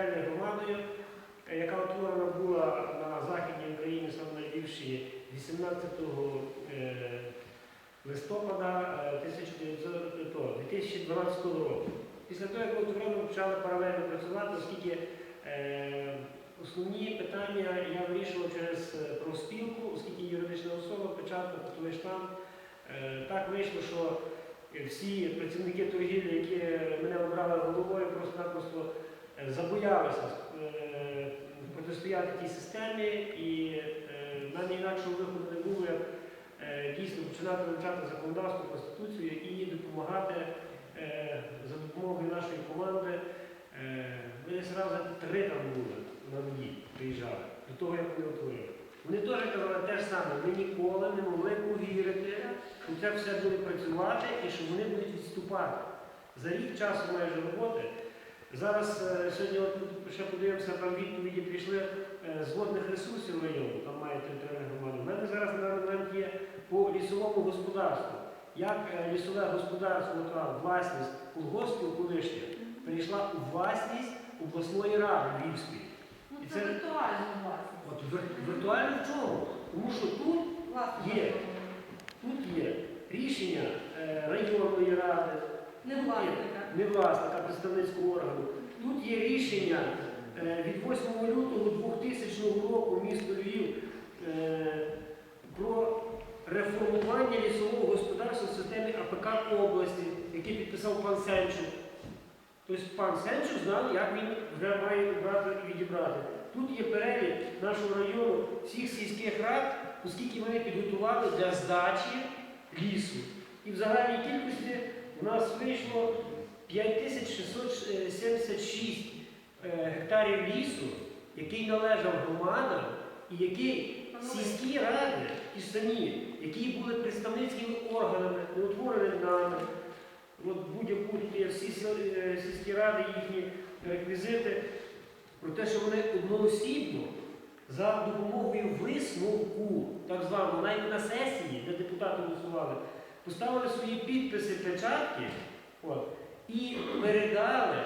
територіальною громадою, е, яка утворена була на Західній Україні, саме на Львівщині 18 е, листопада е, 1900 то, 2012 року. Після того, як ми утворили, почали паралельно працювати, оскільки е, основні питання я вирішував через е, профспілку, оскільки юридична особа, печатка, фотовий штамп. Е, Так вийшло, що всі працівники торгівлі, які мене обрали головою, просто-напросто е, забоялися е, протистояти тій системі, і е, в мене інакшого виходу не було, як е, дійсно починати вивчати законодавство, конституцію і допомагати е, за допомогою нашої команди. Е, Ми десь три там були на воді, приїжджали, до того, як вони утворили. Вони теж казали те ж саме, ми ніколи не могли повірити, що це все буде працювати і що вони будуть відступати. За рік часу майже роботи. Зараз е, сьогодні от ще подивимося, там відповіді прийшли е, з водних ресурсів району, там має територіальна громада. У мене зараз на момент є по лісовому господарству. Як е, лісове господарство, та власність колгоспів колишня, перейшла у власність обласної ради Львівської. Ну, це це- віртуально власне. От віртуально в чому? Тому що тут Є. Тут є рішення районної ради, не власника. не власника представницького органу. Тут є рішення е, від 8 лютого 2000 року місто Львів е, про реформування лісового господарства в системі АПК області, який підписав пан Сенчук. Тобто пан Сенчук знав, як він вже має брати і відібрати. Тут є перелік нашого району всіх сільських рад, оскільки вони підготували для здачі лісу. І в загальній кількості у нас вийшло 5676 е, гектарів лісу, який належав громадам і який сільські ради, ж самі, які були представницькими органами, утворені нами. От будь-яку всі е, сільські ради, їхні реквізити, про те, що вони одноосібно за допомогою висновку, так званого, навіть на сесії, де депутати голосували, поставили свої підписи, печатки от, і передали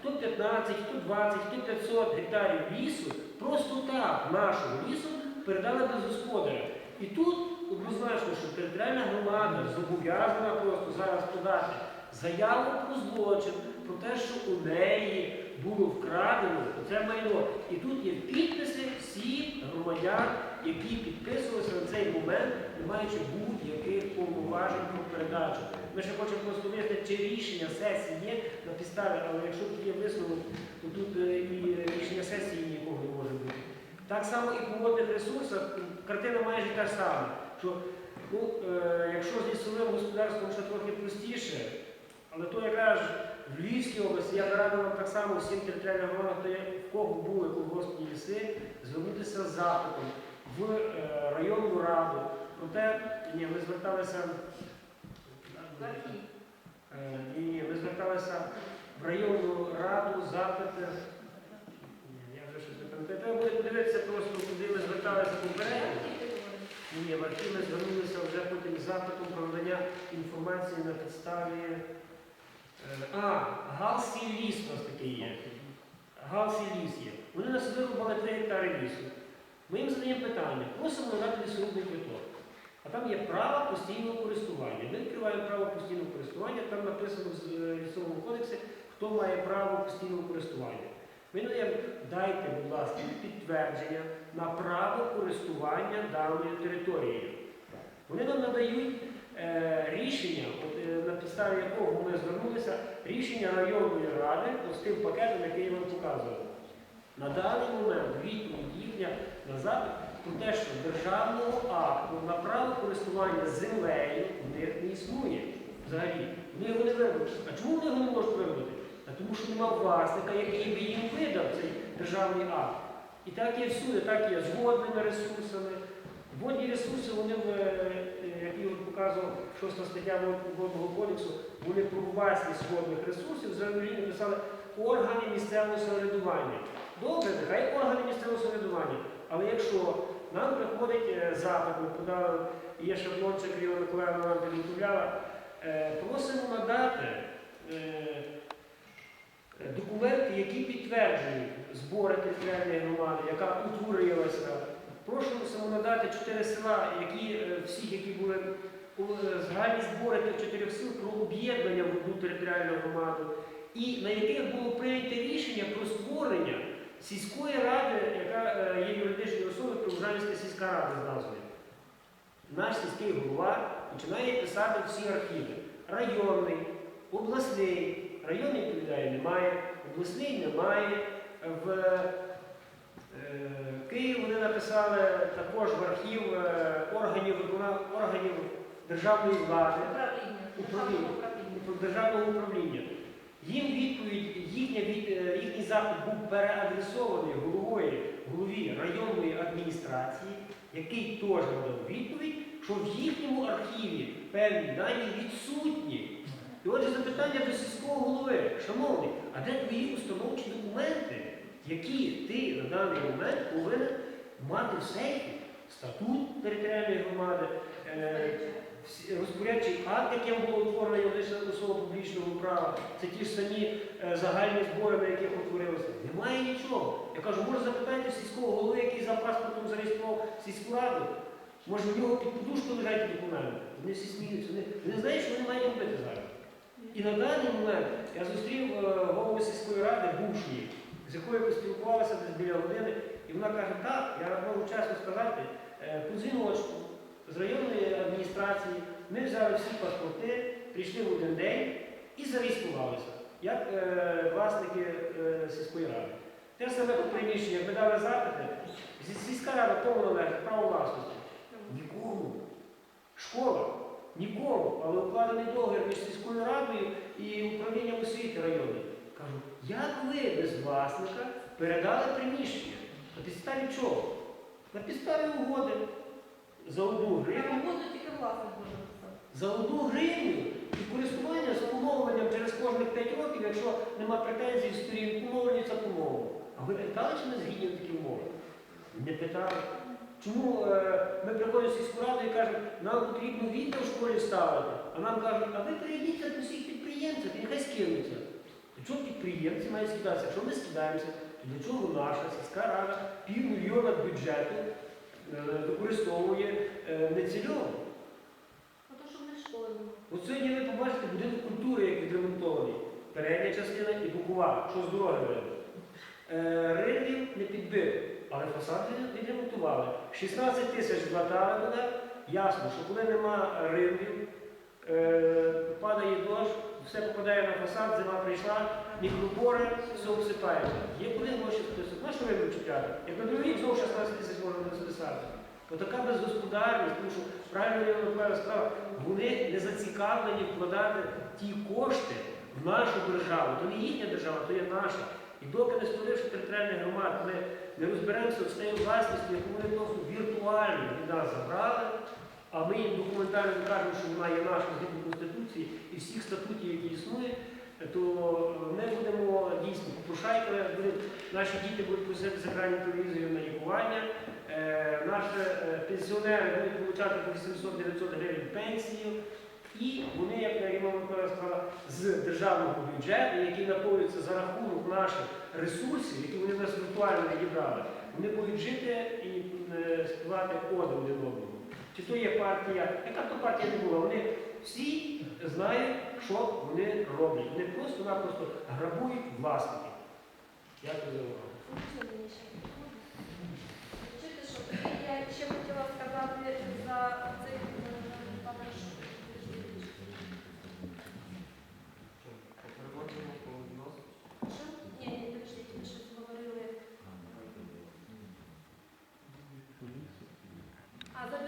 хто 15, хто 20, хто 500 гектарів лісу, просто так, нашого лісу, передали без господаря. І тут однозначно, що територіальна громада зобов'язана просто зараз подати заяву про злочин, про те, що у неї було вкрадено це майно. І тут є підписи всіх громадян, які підписувалися на цей момент, не маючи будь-яких повноважень про передачу. Ми ще хочемо просто вияснити, чи рішення сесії є на підставі, але якщо тут є висновок, то тут е, і рішення сесії нікого не може бути. Так само і по водних ресурсах картина майже та ж сама. Що, ну, е, якщо з лісовим господарством ще трохи простіше, але то якраз в Львівській області я вам так само всім територіальним громадам, в кого були колгоспні ліси, звернутися з запитом в е, районну раду. Проте, ні, ми зверталися. Е, Ні, ми зверталися в районну раду, запити. Ні, я вже щось не пам'ятаю. Просто, куди ми зверталися попередньо. Ні, в архів ми звернулися вже потім запитом про надання інформації на підставі. е, А, Галсі ліс у нас такий є. Галсі ліс є. Вони нас вирубали 3 гектари лісу. Ми їм задаємо питання, просимо надати лісорубний квиток. А там є право постійного користування. Ми відкриваємо право постійного користування, там написано в е, лісовому кодексі, хто має право постійного користування. Ми надаємо, дайте, будь ласка, підтвердження на право користування даною територією. Вони нам надають е, рішення, от, е, на підставі якого ми звернулися, рішення районної ради з тим пакетом, який я вам показував. На даний момент відповідь їхня на запит про те, що державного акту на право користування землею в них не існує взагалі. Вони його не виробили. А чому вони його не можуть виробити? А тому що немає власника, який би їм видав цей державний акт. І так є всюди, так є з водними ресурсами. Водні ресурси, вони, е, як Ігор показував, 6 стаття Водного кодексу, вони про власність водних ресурсів взагалі написали органи місцевого самоврядування. Добре, нехай органи місцевого самоврядування. Але якщо нам приходить е, запит, подали, є шаблончик, Ірина Миколаївна нам підготовляла, е, просимо надати е, документи, які підтверджують збори територіальної громади, яка утворилася. Прошу саме надати чотири села, які всіх, які були загальні збори тих чотирьох сил про об'єднання в одну територіальну громаду, і на яких було прийнято рішення про створення сільської ради, яка е, є юридичною особою Привужанська сільська рада з назвою. Наш сільський голова починає писати всі архіви. Районний, обласний, районний відповідає немає, обласний немає. В е, Київ вони написали також в архів е, органів, органів державної влади. Управління. державного управління. Їм відповідь, їхня е, їхній запит був переадресований головою, голові районної адміністрації, який теж надав відповідь, що в їхньому архіві певні дані відсутні. І отже, запитання до сільського голови, шановний, а де твої установчі документи, які ти на даний момент повинен мати в сейфі? Статут територіальної громади, е, розпорядчий акт, яким було утворено особа публічного права, це ті ж самі е, загальні збори, на яких утворилося. Немає нічого. Я кажу, може запитайте сільського голови, який за паспортом зареєстрував сільську раду. Може в нього під подушкою лежать документи. Вони всі сміються. Вони, вони знають, що вони мають робити зараз. І на даний момент я зустрів е, голову сільської ради бувшої, з якою поспілкувалися десь біля години, і вона каже, так, я можу чесно сказати, е, по з районної адміністрації ми взяли всі паспорти, прийшли в один день і зареєструвалися, як е, власники е, сільської ради. Те саме по приміщеннях, ми дали запити, сільська рада належить, право власності. Нікому. Школа. Нікому. Але укладений договір між сільською радою і управлінням освіти району. Кажу, як ви без власника передали приміщення? На підставі чого? На підставі угоди. За одну гривню, за одну гривню і користування з помовленням через кожних 5 років, якщо нема претензій в сторін, помовлюється помову. А ви питали, чи ми згідні такі умови? Не питали. Чому е, ми приходимо в сільську раду і кажемо, нам потрібно вікна в школі ставити, а нам кажуть, а ви перейдіться до всіх підприємців, і нехай скинуться. До чого підприємці мають скидатися? Якщо ми скидаємося, то для чого наша сільська рада півмільйона бюджету е, використовує е, нецільово? Ну то, що вони школи були. От сьогодні ви побачите будинок культури, як відремонтований. Передня частина і бокова, що з дороги видно. Е, не підбив, але фасад відремонтували. 16 тисяч вкладали туди. Ясно, що коли нема ринвів, е, падає дощ, все попадає на фасад, зима прийшла, мікропори, все обсипається. Є куди гроші списати. На що ринвів чіпляти? Як на другий знову 16 тисяч можна не списати. Отака безгосподарність, тому що правильно Ірина Миколаївна сказала, вони не зацікавлені вкладати ті кошти нашу державу. То не їхня держава, то є наша. І доки не створивши територіальних громад, ми не розберемося з тією власністю, яку вони просто віртуально від нас забрали, а ми їм документально кажемо, що вона є наша згідно Конституції і всіх статутів, які існують, то ми будемо дійсно попрошайками, наші діти будуть просити з екранів телевізорів на лікування, е, наші е, пенсіонери будуть отримати по 800-900 гривень пенсію. І вони, як Ірина Микола сказала, з державного бюджету, які наповнюються за рахунок наших ресурсів, які вони в нас віртуально відібрали, вони будуть жити і е, співати один одному. Чи то є партія, яка то партія не була, вони всі знають, що вони роблять. Вони просто-напросто грабують власники. Дякую за увагу. Чуєте, що я ще хотіла сказати.